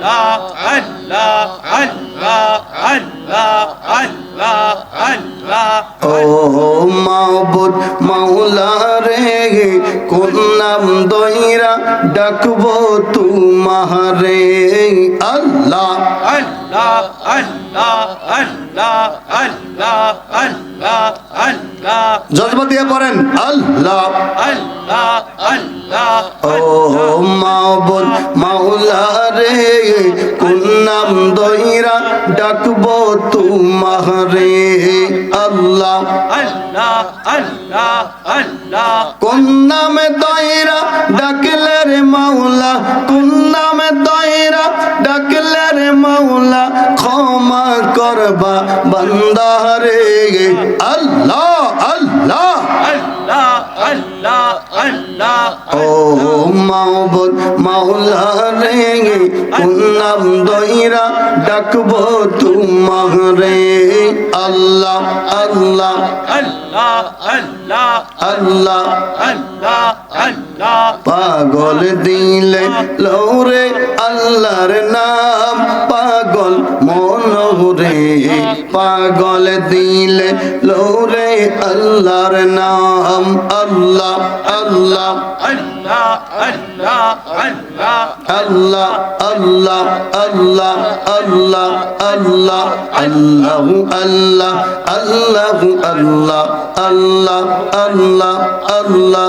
আল্লাহ আল্লাহ আল্লাহ আল্লাহ আল্লাহ আল্লাহ ও মাবুদ মাওলা রে কোন নাম দইরা ডাকবো তুমারে? আল্লাহ। আল্লাহ আল্লাহ আল্লাহ আল্লাহ আল্লাহ আল্লাহ জজবা দিয়ে পড়েন আল্লাহ। আল্লাহ আল্লাহ। ও রে কোন নাম দইরা ডাকবো তুমারে। আল্লাহ। আল্লাহ আল্লাহ আল্লাহ কোন নামে দয়রা ডাকলে রে মাওলা? কোন নামে দয়রা ডাকলে রে মাওলা? ক্ষমা করবা বান্দারে। আল্লাহ আল্লাহ আল্লাহ। আল্লাহ আল্লাহ ও মাওবুদ মাওলা রে কোন নাম দয়রা ডাকবো তুমারে আল্লাহ আল্লাহ আল্লাহ আল্লাহ আল্লাহ আল্লাহ আল্লাহ পাগল দিলে লৌরে আল্লাহর নাম। মনোরে পাগল দিলে লৌরে আল্লাহর নাম আল্লাহ আল্লাহ আল্লাহ আল্লাহ আল্লাহ আল্লাহ আল্লাহ আল্লাহ আল্লাহ আল্লাহ আল্লাহ আল্লাহ আল্লাহ আল্লাহ আল্লাহ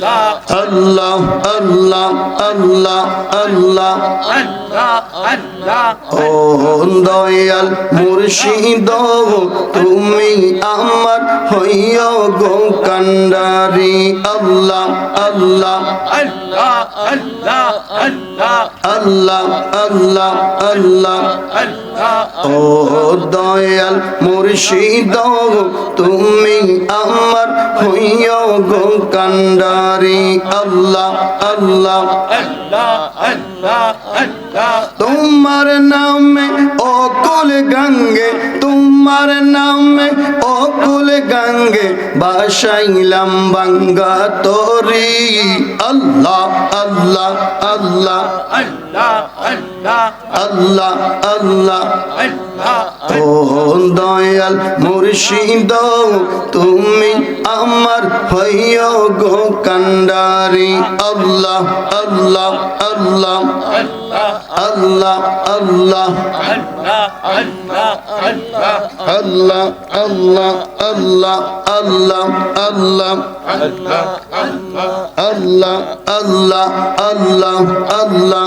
আল্লাহ আল্লাহ আল্লাহ আল্লাহ ও দয়াল মুর্শিদ, তুমি আমার হইও গো কান্ডারি আল্লাহ আল্লাহ আল্লাহ আল্লাহ আল্লাহ। আল্লাহ আল্লাহ ও দয়াল মুর্শিদ, তুমি আমার হইও গো কান্ডারি, আল্লাহ আল্লাহ। তোমার নামে অকুল গঙ্গে, তোমার নামে অকুল গঙ্গে, বাসাইলাম বাঙ্গা তোরি। আল্লাহ আল্লাহ আল্লাহ। আল্লাহ আল্লাহ। আল্লাহ আল্লাহ মুর্শিদ তুমি আমার হইয় গো কান্ডারি আল্লাহ আল্লাহ আল্লাহ আল্লাহ আল্লাহ আল্লাহ আল্লাহ আল্লাহ আল্লাহ আল্লাহ আল্লাহ আল্লাহ আল্লাহ আল্লাহ আল্লাহ